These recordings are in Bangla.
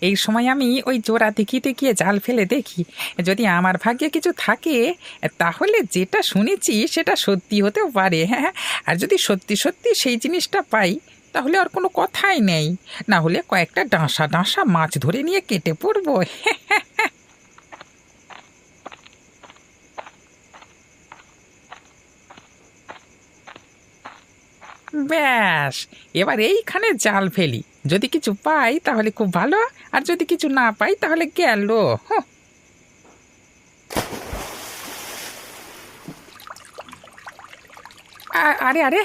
এই সময় আমি ওই জোড়া দিঘিতে গিয়ে জাল ফেলে দেখি। যদি আমার ভাগ্যে কিছু থাকে, তাহলে যেটা শুনেছি সেটা সত্যি হতেও পারে হ্যাঁ আর যদি সত্যি সত্যি সেই জিনিসটা পাই, তাহলে আর কোনো কথাই নেই। না হলে কয়েকটা ডাঁসা ডাঁসা মাছ ধরে নিয়ে কেটে পড়ব ব্যাস, এবার এইখানে জাল ফেলি। যদি কিছু পাই তাহলে খুব ভালো, আর যদি কিছু না পাই তাহলে গেল। আরে আরে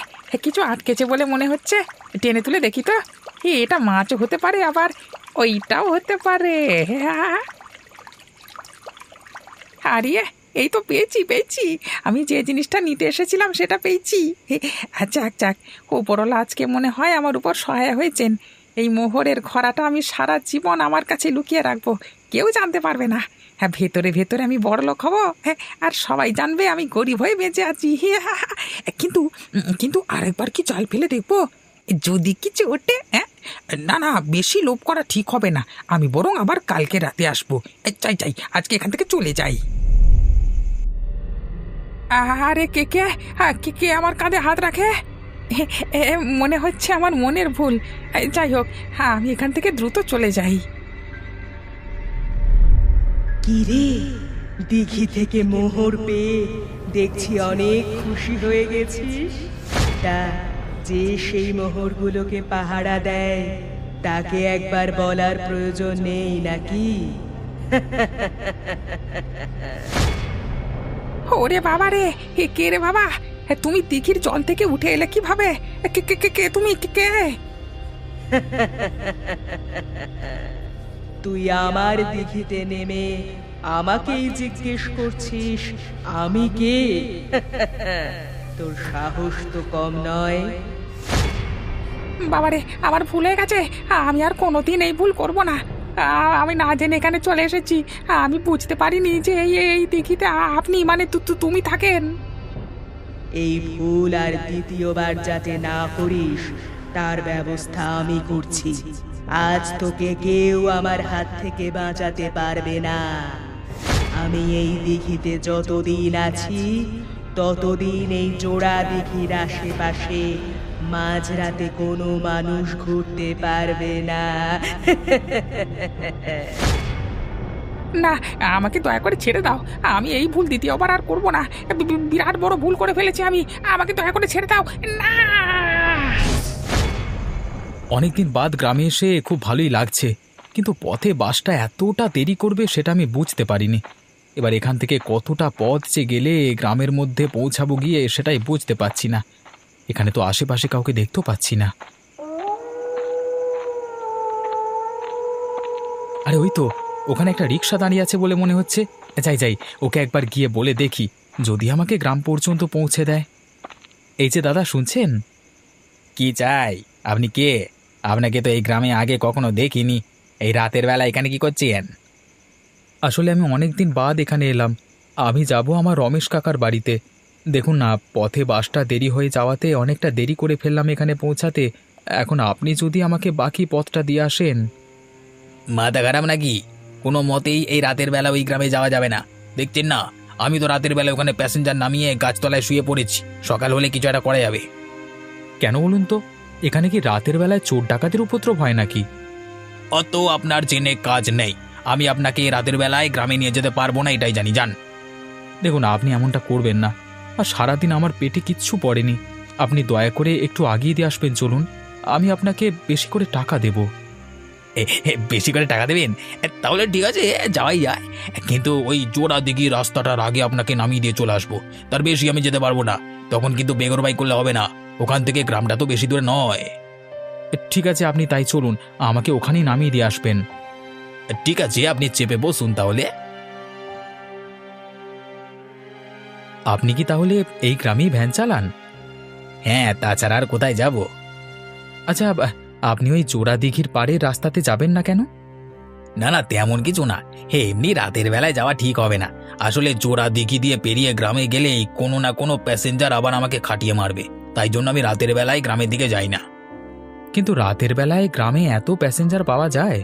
কিছু আটকেছে বলে মনে হচ্ছে। টেনে তুলে দেখি তো। এটা মাছও হতে পারে আবার। ওইটাও হতে পারে। হ্যাঁ। আরে এই তো পেয়েছি পেয়েছি। আমি যে জিনিসটা নিতে এসেছিলাম সেটা পেয়েছি। যাক যাক ওপরওয়ালা আজকে মনে হয় আমার উপর সহায় হয়েছেন। এই মোহরের খরাটা আমি সারা জীবন আমার কাছে লুকিয়ে রাখব। কেউ জানতে পারবে না। হ্যাঁ ভেতরে ভেতরে আমি বড় লোক হব। হ্যাঁ আর সবাই জানবে আমি গরিব হয়ে বেঁচে আছি। কিন্তু কিন্তু আরেকবার কি জাল ফেলে দেখব? যদি কিছু ওঠে হ্যাঁ? না না, বেশি লোভ করা ঠিক হবে না। আমি বরং আবার কালকে রাতে আসব। চাই চাই, আজকে এখান থেকে চলে যাই। আরে কে কে? হ্যাঁ কে কে আমার কাঁধে হাত রাখে? মনে হচ্ছে আমার মনের ভুল। যাই হোক হ্যাঁ আমি এখান থেকে দ্রুত চলে যাই। কিরে দিঘি থেকে মোহর পেয়ে দেখছি অনেক খুশি হয়ে গেছিস। তা যে সেই মোহরগুলোকে পাহারা দেয়, তাকে একবার বলার প্রয়োজন নেই নাকি? ওরে বাবা রে এ কে রে বাবা? এ, তুমি দিঘির জল থেকে উঠে এলে কীভাবে? এ, কে কে কে কে তুমি কে কে? তুই আমার দিঘিতে নেমে আমাকেই জিজ্ঞেস করছিস আমি কে? তোর সাহস তো কম নয়। বাবারে আমার ভুল হয়ে গেছে। আমি আর কোনোদিন এই ভুল করব না। আমি না জেনে এখানে চলে এসেছি। আমি বুঝতে পারিনি যে এই এই আপনি মানে তুমি থাকেন। এই ভুল আর দ্বিতীয়বার যাতে না করিস, তার ব্যবস্থা আমি করছি। আজ তোকে কেউ আমার হাত থেকে বাঁচাতে পারবে না। আমি এই দিঘিতে যতদিন আছি, ততদিন এই জোড়া দিঘির আশেপাশে মাঝরাতে কোনো মানুষ ঘুরতে পারবে না। না আমাকে দয়া করে ছেড়ে দাও। আমি এই ভুল দ্বিতীয়বার আর করব না। বি- বি- বিরাট বড় ভুল করে ফেলেছি আমি। আমাকে দয়া করে ছেড়ে দাও। না! অনেকদিন বাদ গ্রামে এসে খুব ভালোই লাগছে। কিন্তু পথে বাসটা এতটা দেরি করবে সেটা আমি বুঝতে পারিনি। এবার এখান থেকে কতটা পথ যে গেলে গ্রামের মধ্যে পৌঁছাবো গিয়ে সেটাই বুঝতে পারছি না। এখানে তো আশেপাশে কাউকে দেখতেও পাচ্ছি না। আরে ওই তো, ওখানে একটা রিক্সা দাঁড়িয়ে আছে বলে মনে হচ্ছে। যাই যাই, ওকে একবার গিয়ে বলে দেখি, যদি আমাকে গ্রাম পর্যন্ত পৌঁছে দেয়। এই যে দাদা, শুনছেন? কি চাই? আপনি কে? আপনাকে তো এই গ্রামে আগে কখনো দেখিনি। এই রাতের বেলা এখানে কি করছেন? আসলে আমি অনেক দিন বাদ এখানে এলাম। আমি যাব আমার রমেশ কাকার বাড়িতে। দেখুন না পথে বাসটা দেরি হয়ে যাওয়াতে অনেকটা দেরি করে ফেললাম এখানে পৌঁছাতে। এখন আপনি যদি আমাকে বাকি পথটা দিয়ে আসেন। মাথা খারাপ নাকি? কোনো মতেই এই রাতের বেলা ওই গ্রামে যাওয়া যাবে না। দেখছেন না আমি তো রাতের বেলা ওখানে প্যাসেঞ্জার নামিয়ে গাছতলায় শুয়ে পড়েছি। সকাল হলে কিছু একটা করা যাবে। কেন বলুন তো? এখানে কি রাতের বেলায় চোর ডাকাতের উপদ্রব হয় নাকি? অত আপনার জেনে কাজ নেই। আমি আপনাকে রাতের বেলায় গ্রামে নিয়ে যেতে পারব না এটাই জানি যান। দেখুন আপনি এমনটা করবেন না। আর সারাদিন আমার পেটে কিচ্ছু পড়েনি। আপনি দয়া করে একটু আগিয়ে দিয়ে আসবেন চলুন। আমি আপনাকে বেশি করে টাকা দেব। বেশি করে টাকা দেবেন? তাহলে ঠিক আছে যাওয়াই যায়। কিন্তু ওই জোড়া দিঘি রাস্তাটার আগে আপনাকে নামিয়ে দিয়ে চলে আসব। তার বেশি আমি যেতে পারব না। তখন কিন্তু বেগর বাই করলে হবে না। ওখান থেকে গ্রামটা তো বেশি দূরে নয়। ঠিক আছে আপনি তাই চলুন। আমাকে ওখানেই নামিয়ে দিয়ে আসবেন। ঠিক আছে আপনি চেপে বসুন তাহলে। আপনি কি তাহলে এই গ্রামেই ভ্যান চালান? হ্যাঁ তাছাড়া আর কোথায় যাব? আচ্ছা আপনি ওই চোরা দিঘির পাড়ের রাস্তাতে যাবেন না কেন? না না, তেমন কিছু না। হে, এমনি রাতের বেলায় যাওয়া ঠিক হবে না। আসলে জোড়া দিঘি দিয়ে পেরিয়ে গ্রামে গেলেই কোনো না কোনো প্যাসেঞ্জার আবার আমাকে খাটিয়ে মারবে। তাই জন্য আমি রাতের বেলায় গ্রামের দিকে যাই না। কিন্তু রাতের বেলায় গ্রামে এত প্যাসেঞ্জার পাওয়া যায়?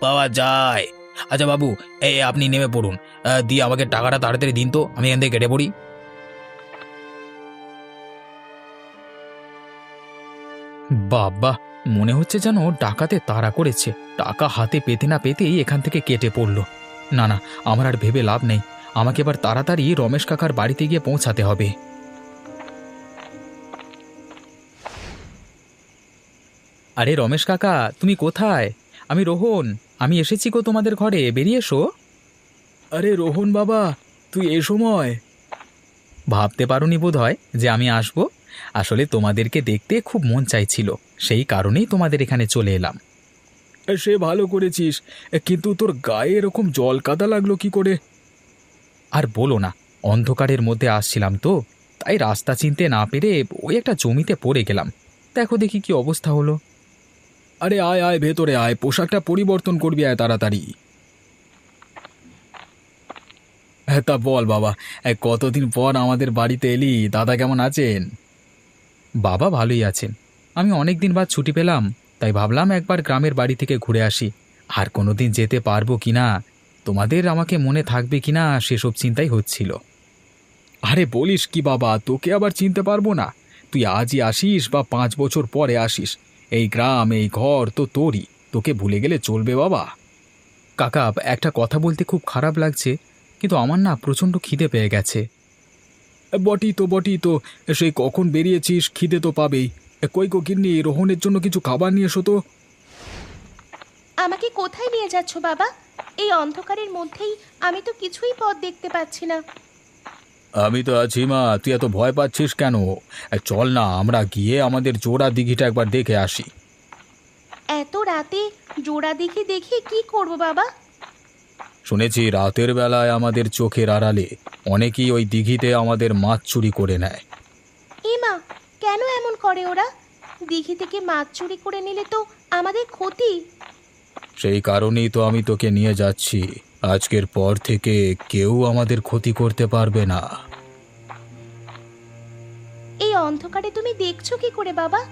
পাওয়া যায়। আচ্ছা বাবু এই আপনি নেমে পড়ুন। দিয়ে আমাকে টাকাটা তাড়াতাড়ি দিন তো, আমি এখান থেকে কেটে পড়ি। বাবা, মনে হচ্ছে যেন ডাকাতে তাড়া করেছে। টাকা হাতে পেতে না পেতেই এখান থেকে কেটে পড়ল। না না, আমার আর ভেবে লাভ নেই। আমাকে এবার তাড়াতাড়ি রমেশ কাকার বাড়িতে গিয়ে পৌঁছাতে হবে। আরে রমেশ কাকা, তুমি কোথায়? আমি রোহন। আমি এসেছি গো তোমাদের ঘরে বেরিয়ে এসো। আরে রোহন বাবা তুই এ সময়। ভাবতে পারোনি বোধ হয় যে আমি আসব? আসলে তোমাদেরকে দেখতে খুব মন চাইছিল সেই কারণেই তোমাদের এখানে চলে এলাম। সে ভালো করেছিস কিন্তু তোর গায়ে এরকম জল কাদা লাগল কি করে? আর বলো না অন্ধকারের মধ্যে আসছিলাম তো তাই রাস্তা চিনতে না পেরে ওই একটা জমিতে পড়ে গেলাম। দেখো দেখি কি অবস্থা হলো। আরে আয় আয় ভেতরে আয়, পোশাকটা পরিবর্তন করবি আয় তাড়াতাড়ি। হ্যাঁ তা বল বাবা, এই কতদিন পর আমাদের বাড়িতে এলি, দাদা কেমন আছেন? বাবা ভালোই আছেন। আমি অনেক দিন বাদ ছুটি পেলাম, তাই ভাবলাম একবার গ্রামের বাড়ি থেকে ঘুরে আসি। আর কোনো দিন যেতে পারব কি না, তোমাদের আমাকে মনে থাকবে কি না, সেসব চিন্তাই হচ্ছিল। আরে বলিস কি বাবা, তোকে আবার চিনতে পারব না। তুই আজই আসিস বা পাঁচ বছর পরে আসিস এই গ্রাম, এই ঘর তো তোরই। তোকে ভুলে গেলে চলবে বাবা। কাকা, একটা কথা বলতে খুব খারাপ লাগছে, কিন্তু আমার না প্রচণ্ড খিদে পেয়ে গেছে। বটি তো বটি তো, সেই কখন বেরিয়েছিস খিদে তো পাবেই। কই কো কিন্নি রোহনের জন্য কিছু খাবার নিয়ে এসো তো। আমাকে কোথায় নিয়ে যাচ্ছ বাবা? এই অন্ধকারের মধ্যেই আমি তো কিছুই পথ দেখতে পাচ্ছি না। আমি তো আছি মা তুই এত ভয় পাচ্ছিস কেন? চল না আমরা গিয়ে আমাদের জোড়া দিঘিটা একবার দেখে আসি। এত রাতে জোড়া দিঘি দেখে কি করব বাবা? শুনেছি রাতের বেলায় আমাদের চোখের আড়ালে অনেকেই ওই দিঘিতে আমাদের মাছ চুরি করে নেয়। এমা কেন এমন করে ওরা? দিঘি থেকে মাছ চুরি করে নিলে তো আমাদের ক্ষতি। সেই কারণেই তো আমি তোকে নিয়ে যাচ্ছি। আজকের পর থেকে কেউ আমাদের ক্ষতি করতে পারবে না। এই অন্ধকারে তুমি দেখছ কি করে বাবা?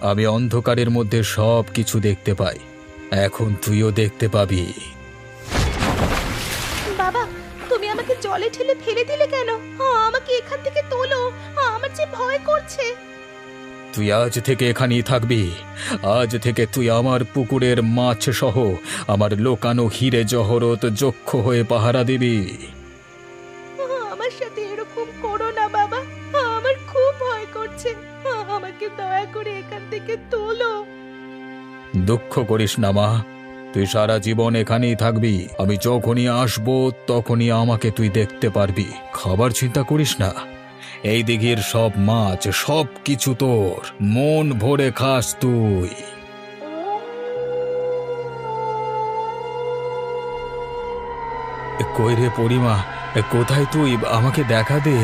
আমি অন্ধকারের মধ্যে সব কিছু দেখতে পাই। এখন তুইও দেখতে পাবি। বাবা তুমি আমাকে জলে ঠেলে ফেলে দিলে কেন? আ, আমাকে এখান থেকে তোলো। আ, আমার যে ভয় করছে। তুই আজ থেকে এখানেই থাকবি। আজ থেকে তুই আমার পুকুরের মাছ সহ আমার লোকানো হিরে জহরত যক্ষ হয়ে পাহারা দিবি। আমার সাথে এরকম করো না বাবা। আমার খুব ভয় করছে। আমাকে দয়া করে এখান থেকে তোলো। দুঃখ করিস না মা। তুই সারা জীবন এখানেই থাকবি। আমি যখনই আসব তখনই আমাকে তুই দেখতে পারবি। খাবার চিন্তা করিস না। এই দিঘির সব মাছ সব কিছু তোর। মন ভরে খাস তুই। কই রে পরিমা কোথায় তুই? আমাকে দেখা দে।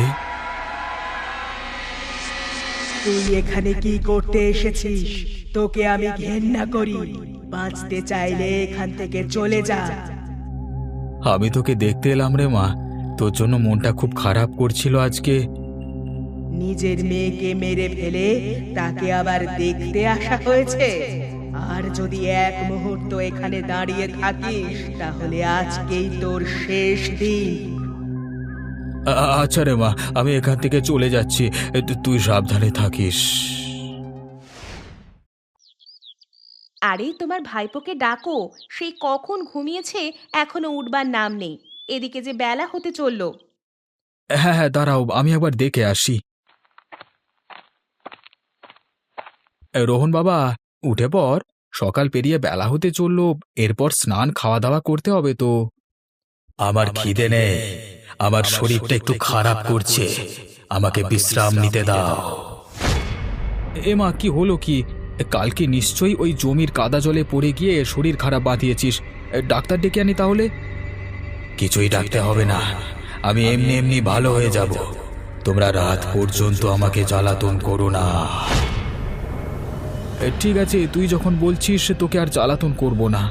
তুই এখানে কি করতে এসেছিস? তোকে আমি ঘেন্না করি। বাঁচতে চাইলে এখান থেকে চলে যা। আমি তোকে দেখতে এলাম রে মা। তোর জন্য মনটা খুব খারাপ করছিল আজকে। নিজের মেয়েকে মেরে ফেলে তাকে আবার দেখতে আসা হয়েছে। আর যদি এক মুহূর্ত এখানে দাঁড়িয়ে থাকিস তাহলে আজকেই তোর শেষ দিন। আচ্ছা রে মা আমি এখান থেকে চলে যাচ্ছি। তুই সাবধানে থাকিস। আরে তোমার ভাইপোকে ডাকো। সেই কখন ঘুমিয়েছে এখনও উঠবার নাম নেই। এদিকে যে বেলা হতে চলল। হ্যাঁ হ্যাঁ দাঁড়াও আমি একবার দেখে আসি। রোহন বাবা উঠে পর সকাল পেরিয়ে বেলা হতে চলল এরপর স্নান খাওয়া দাওয়া করতে হবে তো। আমার খিদে নেই। আমার শরীরটা একটু খারাপ করছে। আমাকে বিশ্রাম নিতে দাও। এ মা কি হলো কি? কালকে নিশ্চয়ই ওই জমির কাদা জলে পড়ে গিয়ে শরীর খারাপ বাঁধিয়েছিস। ডাক্তার ডেকে আনি তাহলে? কিছুই ডাকতে হবে না। আমি এমনি এমনি ভালো হয়ে যাব। তোমরা রাত পর্যন্ত আমাকে জ্বালাতন করো না। ঠিক আছে তুই যখন বলছিস তোকে আর জ্বালাতন করব না।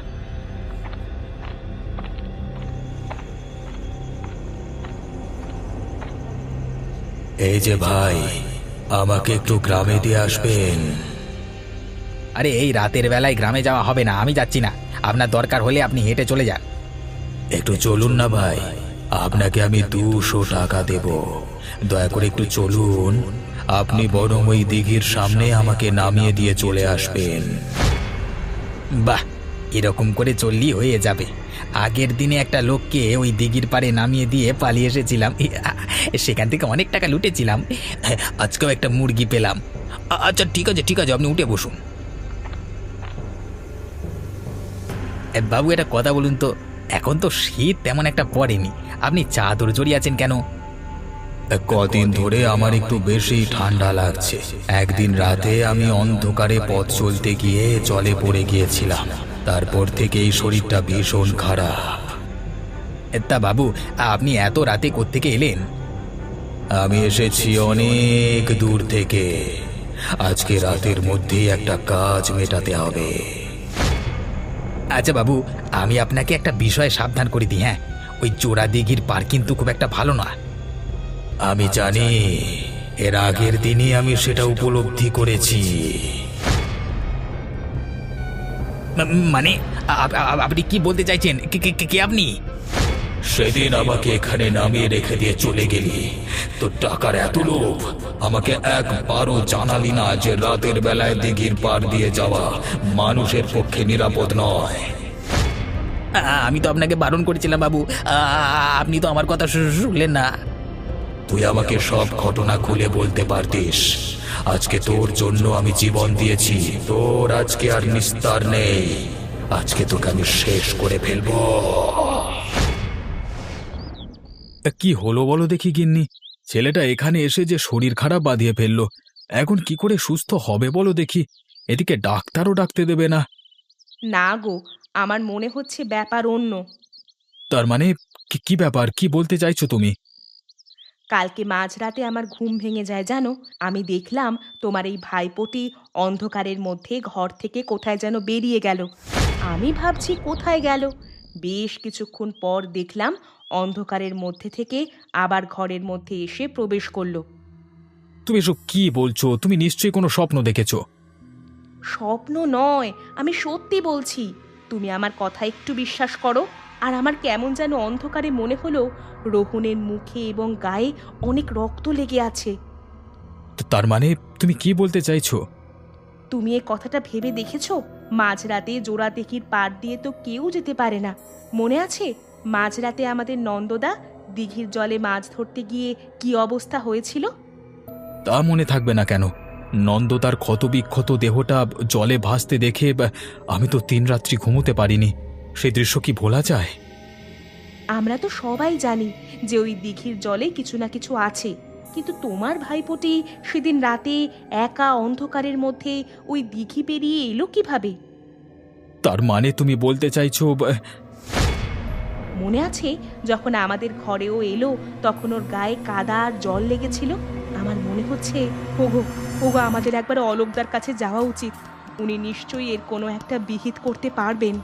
এই যে ভাই আমাকে একটু গ্রামে দিয়ে আসবেন। আরে এই রাতের বেলায় গ্রামে যাওয়া হবে না আমি যাচ্ছি না। আপনার দরকার হলে আপনি হেঁটে চলে যান। একটু চলুন না ভাই আপনাকে আমি দুশো টাকা দেব। দয়া করে একটু চলুন। আপনি বরং ওই দিঘির সামনে আমাকে নামিয়ে দিয়ে চলে আসবেন। বাহ, এরকম করে চললেই হয়ে যাবে। আগের দিনে একটা লোককে ওই দিঘির পাড়ে নামিয়ে দিয়ে পালিয়ে এসেছিলাম। সেখান থেকে অনেক টাকা লুটেছিলাম। আজকেও একটা মুরগি পেলাম। আচ্ছা ঠিক আছে ঠিক আছে, আপনি উঠে বসুন। বাবু, একটা কথা বলুন তো। এখন তো শীত তেমন একটা পড়েনি। আপনি চাদর জড়িয়ে আছেন কেন? কদিন ধরে আমার একটু বেশি ঠান্ডা লাগছে। একদিন রাতে আমি অন্ধকারে পথ চলতে গিয়ে জলে পড়ে গিয়েছিলাম। তারপর থেকে এই শরীরটা ভীষণ খারাপ। তা বাবু, আপনি এত রাতে কোত্থেকে এলেন? আমি এসেছি অনেক দূর থেকে। আজকে রাতের মধ্যেই একটা কাজ মেটাতে হবে। আচ্ছা বাবু, আমি আপনাকে একটা বিষয়ে সাবধান করে দিই হ্যাঁ? ওই চোরা দিঘির পার কিন্তু খুব একটা ভালো না আমি জানি এর আগের দিনই আমি সেটা উপলব্ধি করেছি। মানে আপনি কি বলতে চাইছেন? কে- আপনি? সেদিন আমাকে এখানে নামিয়ে রেখে দিয়ে চলে গেলি। তো টাকার এত লোভ আমাকে একবারও জানালি না যে রাতের বেলায় দিঘির পার দিয়ে যাওয়া মানুষের পক্ষে নিরাপদ নয়। আমি তো আপনাকে বারণ করেছিলাম বাবু। আপনি তো আমার কথা শুনলেন না। তুই আমাকে সব ঘটনা খুলে বলতে পারতিস। আজকে তোর জন্য আমি জীবন দিয়েছি। তোর আজকে আর নিস্তার নেই। আজকে তোকে আমি শেষ করে ফেলব। কি হলো বলো দেখি গিন্নি? ছেলেটা এখানে এসে যে শরীর খারাপ বাঁধিয়ে ফেলল এখন কি করে সুস্থ হবে বলো দেখি? এদিকে ডাক্তারও ডাকতে দেবে না। না গো আমার মনে হচ্ছে ব্যাপার অন্য। তার মানে কি- কি ব্যাপার? কি বলতে চাইছো তুমি? কালকে মাঝরাতে আমার ঘুম ভেঙে যায় জানো? আমি দেখলাম তোমার এই ভাইপোটি অন্ধকারের মধ্যে ঘর থেকে কোথায় যেন বেরিয়ে গেল। আমি ভাবছি কোথায় গেল? বেশ কিছুক্ষণ পর দেখলাম অন্ধকারের মধ্যে থেকে আবার ঘরের মধ্যে এসে প্রবেশ করল। তুমি এসব কি বলছো? তুমি নিশ্চয়ই কোনো স্বপ্ন দেখেছ। স্বপ্ন নয় আমি সত্যি বলছি। তুমি আমার কথা একটু বিশ্বাস করো। আর আমার কেমন যেন অন্ধকারে মনে হলো রোহনের মুখে এবং গায়ে অনেক রক্ত লেগে আছে। তার মানে তুমি কি বলতে চাইছো? তুমি এ কথাটা ভেবে দেখেছ? মাঝরাতে জোড়া দেখির পার দিয়ে তো কেউ যেতে পারে না। মনে আছে? মাঝরাতে আমাদের নন্দদা দিঘির জলে মাছ ধরতে গিয়ে কি অবস্থা হয়েছিল? তা মনে থাকবে না কেন। নন্দ তার ক্ষতবিক্ষত দেহটা জলে ভাসতে দেখে আমি তো তিন রাত্রি ঘুমোতে পারিনি। সেই দৃশ্য কি ভোলা যায়? আমরা তো সবাই জানি যে ওই দিঘির জলে কিছু না কিছু আছে। কিন্তু তোমার ভাইপোটি সেদিন রাতে একা অন্ধকারের মধ্যে ওই দিঘি পেরিয়ে এলো কীভাবে? তার মানে তুমি বলতে চাইছো মনে আছে যখন আমাদের ঘরেও এলো তখন ওর গায়ে কাদা আর জল লেগেছিল? আমার মনে হচ্ছে ওগো ওগো আমাদের একবার অলোকদার কাছে যাওয়া উচিত। উনি নিশ্চয়ই এর কোনো একটা বিহিত করতে পারবেন।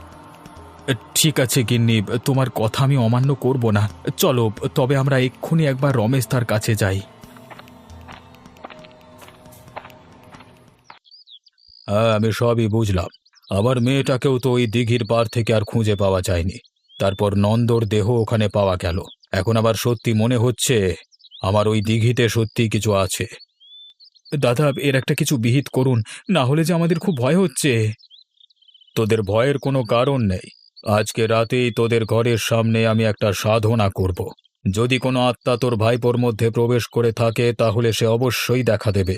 ঠিক আছে, গিন্নি, তোমার কথা আমি অমান্য করব না। চলো, তবে আমরা এক্ষুনি একবার রমেশ তার কাছে যাই। হ্যাঁ আমি সবই বুঝলাম। আমার মেয়েটাকেও তো ওই দিঘির পার থেকে আর খুঁজে পাওয়া যায়নি। তারপর নন্দর দেহ ওখানে পাওয়া গেল। এখন আবার সত্যি মনে হচ্ছে, আমার ওই দিঘিতে সত্যি কিছু আছে। দাদা, এর একটা কিছু বিহিত করুন, না হলে যে আমাদের খুব ভয় হচ্ছে। তোদের ভয়ের কোনো কারণ নেই। আজকে রাতেই তোদের ঘরের সামনে আমি একটা সাধনা করব। যদি কোনো আত্মা তোর ভাইপোর মধ্যে প্রবেশ করে থাকে তাহলে সে অবশ্যই দেখা দেবে।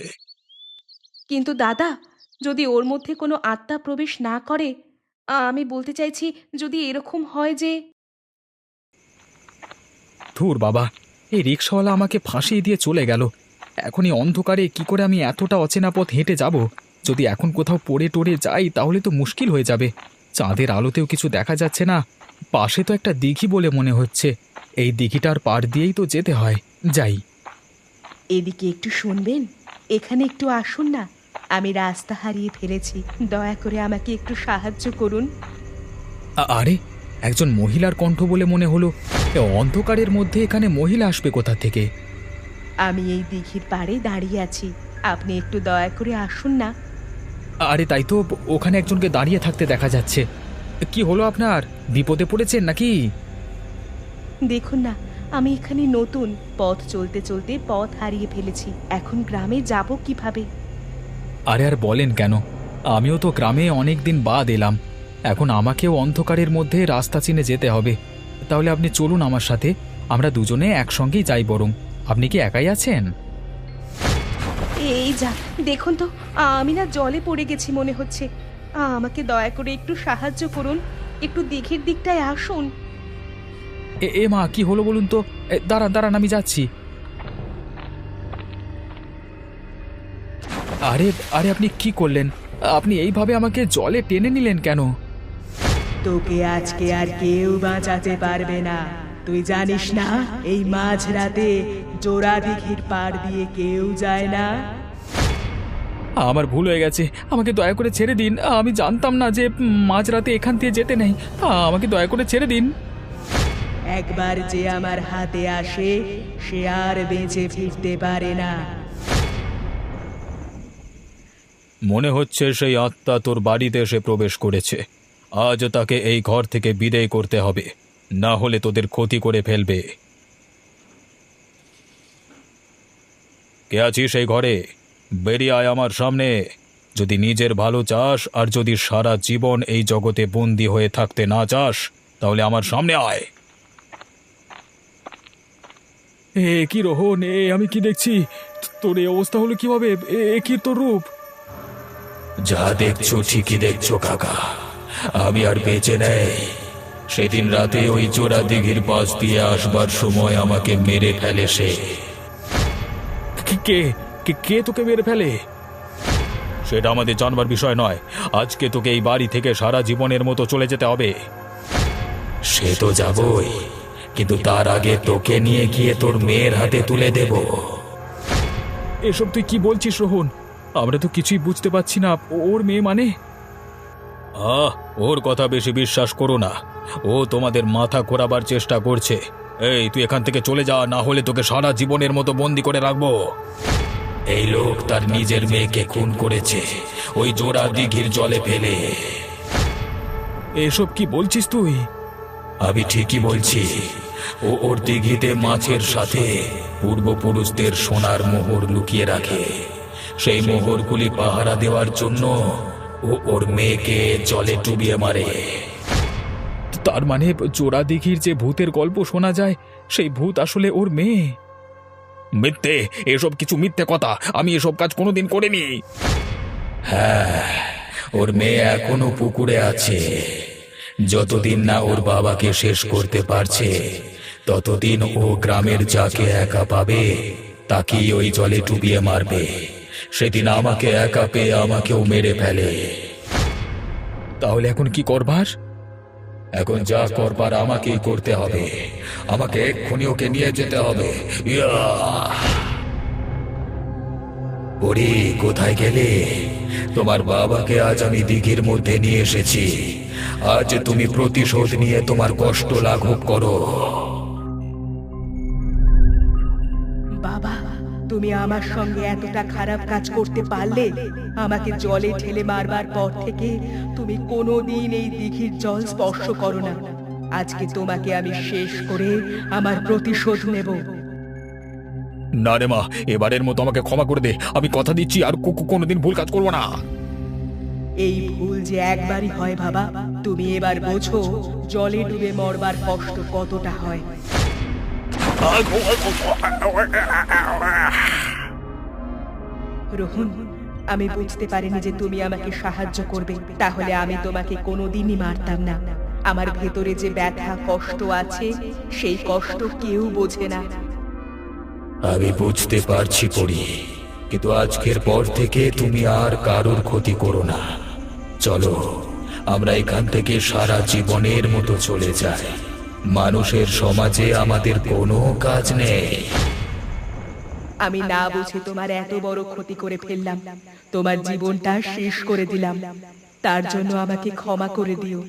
কিন্তু দাদা যদি ওর মধ্যে কোনো আত্মা প্রবেশ না করে আ, আমি বলতে চাইছি যদি এরকম হয় যে ধুর বাবা এই রিক্সাওয়ালা আমাকে ফাঁসিয়ে দিয়ে চলে গেল। এখন এই অন্ধকারে কি করে আমি এতটা অচেনা পথ হেঁটে যাব? যদি এখন কোথাও পড়ে টড়ে যাই তাহলে তো মুশকিল হয়ে যাবে। চাঁদের আলোতেও কিছু দেখা যাচ্ছে না। পাশে তো একটা দিঘি বলে মনে হচ্ছে। এই দিঘিটার পার দিয়েই তো যেতে হয়। যাই। এদিকে একটু শুনবেন? এখানে একটু আসুন না। আমি রাস্তা হারিয়ে ফেলেছি। দয়া করে আমাকে একটু সাহায্য করুন। আরে একজন মহিলার কণ্ঠ বলে মনে হলো। অন্ধকারের মধ্যে এখানে মহিলা আসবে কোথা থেকে? আমি এই দিঘির পাড়ে দাঁড়িয়ে আছি। আপনি একটু দয়া করে আসুন না। আরে তাই তো ওখানে একজনকে দাঁড়িয়ে থাকতে দেখা যাচ্ছে। কি হলো আপনার? বিপদে পড়েছেন নাকি? দেখুন না আমি এখানে নতুন পথ চলতে চলতে পথ হারিয়ে ফেলেছি। এখন গ্রামে যাব কীভাবে? আরে আর বলেন কেন? আমিও তো গ্রামে অনেক দিন বাদ এলাম। এখন আমাকেও অন্ধকারের মধ্যে রাস্তা চিনে যেতে হবে। তাহলে আপনি চলুন আমার সাথে আমরা দুজনে একসঙ্গেই যাই বরং। আপনি কি একাই আছেন? এই যা দেখুন তো আমি না জলে পড়ে গেছি মনে হচ্ছে। আমাকে দয়া করে একটু সাহায্য করুন একটু দিঘির দিকটায় আসুন। এ এ মা কি হলো বলুন তো? এ, দাঁড়ান দাঁড়ান আমি যাচ্ছি। আরে আরে আপনি কি করলেন? আপনি এইভাবে আমাকে জলে টেনে নিলেন কেন? তোকে আজকে আর কেউ বাঁচাতে পারবে না। তুই জানিস না এই মাঝরাতে জোড়া দিঘির পাড় দিয়ে কেউ যায় না? আমার ভুল হয়ে গেছে আমাকে দয়া করে ছেড়ে দিন। আমি জানতাম না যে মাঝরাতে এখান দিয়ে যেতে নেই। আমাকে দয়া করে ছেড়ে দিন। একবার যে আমার হাতে আসে সে আর বেঁচে ফিরতে পারে না। মনে হচ্ছে সেই আত্মা তোর বাড়িতে এসে প্রবেশ করেছে। আজ তাকে এই ঘর থেকে বিদায় করতে হবে। না হলে তোদের ক্ষতি করে ফেলবে। কে আছিস এই ঘরে? বেরিয়ে আয় আমার সামনে। যদি নিজের ভালো চাস আর যদি সারা জীবন এই জগতে বন্দি হয়ে থাকতে না চাস তাহলে আমার সামনে আয়। এ কি রোহন? এ আমি কি দেখছি? তোর এই অবস্থা হলো কীভাবে? এ কি তোর রূপ? যা দেখছ ঠিকই দেখছ কাকা। আমি আর বেঁচে নেই। সেদিন রাতে ওই চোরা দিঘির পাশ দিয়ে আসবার সময় আমাকে মেরে ফেলে সে। কে কে কে তোকে মেরে ফেলে? সেটা আমাদের জানবার বিষয় নয়। আজকে তোকে এই বাড়ি থেকে সারা জীবনের মতো চলে যেতে হবে। সে তো যাবই কিন্তু তার আগে তোকে নিয়ে গিয়ে তোর মেয়ের হাতে তুলে দেব। এসব তুই কি বলছিস রোহন? আমরা তো কিছুই বুঝতে পারছি না ওর মেয়ে মানে? আহ, ওর কথা বেশি বিশ্বাস করো না। ও তোমাদের মাথা ঘোরাবার চেষ্টা করছে। এই, তুই এখান থেকে চলে যা, না হলে তোকে সারা জীবনের মতো বন্দি করে রাখব। এই লোক তার নিজের মেয়েকে খুন করেছে। ওই জোড়া দিঘির জলে ফেলে। এসব কি বলছিস তুই? আমি ঠিকই বলছি। ও ওর দিঘিতে মাছের সাথে পূর্বপুরুষদের সোনার মোহর লুকিয়ে রাখে। সেই মোহরগুলি পাহারা দেওয়ার জন্য ও ওর মেয়েকে জলে ডুবিয়ে মারে। তার মানে জোড়া দিঘির যে ভূতের গল্প শোনা যায় সেই ভূত আসলে ওর মেয়ে। মিথ্যে এসব কিছু মিথ্যে কথা আমি এসব কাজ কোনোদিন করিনি। হ্যাঁ ওর মেয়ে এখনও পুকুরে আছে। যতদিন না ওর বাবাকে শেষ করতে পারছে ততদিন ও গ্রামের যাকে একা পাবে তাকেই ওই জলে ডুবিয়ে মারবে। সেদিন আমাকে একা পেয়ে আমাকেও মেরে ফেলে। তাহলে এখন কি করবার? এখন যা করবার আমাকেই করতে হবে। আমাকে এক্ষুনি ওকে নিয়ে যেতে হবে। ওরে কোথায় গেলে? তোমার বাবাকে আজ আমি দিঘির মধ্যে নিয়ে এসেছি। আজ তুমি প্রতিশোধ নিয়ে তোমার কষ্ট লাঘব করো। তুমি আমার সঙ্গে এতটা খারাপ কাজ করতে পারলে আমাকে জলে ঠেলে মারবার পর থেকে তুমি কোনোদিন এই দিঘির জল স্পর্শ করো না আজকে তোমাকে আমি শেষ করে আমার প্রতিশোধ নেব না রে মা এবারের মতো আমাকে ক্ষমা করে দে আমি কথা দিচ্ছি আর কো- কো- কোনোদিন ভুল কাজ করব না এই ভুল যে একবারই হয় বাবা তুমি এবার বোঝো জলে ডুবে মরবার কষ্ট কতটা হয় রোহন, আমি বুঝতে পারিনি যে তুমি আমাকে সাহায্য করবে, তাহলে আমি তোমাকে কোনোদিনই মারতাম না। আমার ভেতরে যে ব্যথা, কষ্ট আছে, সেই কষ্ট কেউ বোঝে না। আমি বুঝতে পারছি পড়ি, কিন্তু আজকের পর থেকে তুমি আর কারোর ক্ষতি করো না। চলো, আমরা এখান থেকে সারা জীবনের মতো চলে যাই। মানুষের সমাজে আমাদের কোনো কাজ নেই। আমি না বুঝে তোমার এত বড় ক্ষতি করে ফেললাম। তোমার জীবনটা শেষ করে দিলাম। তার জন্য আমাকে ক্ষমা করে দিও।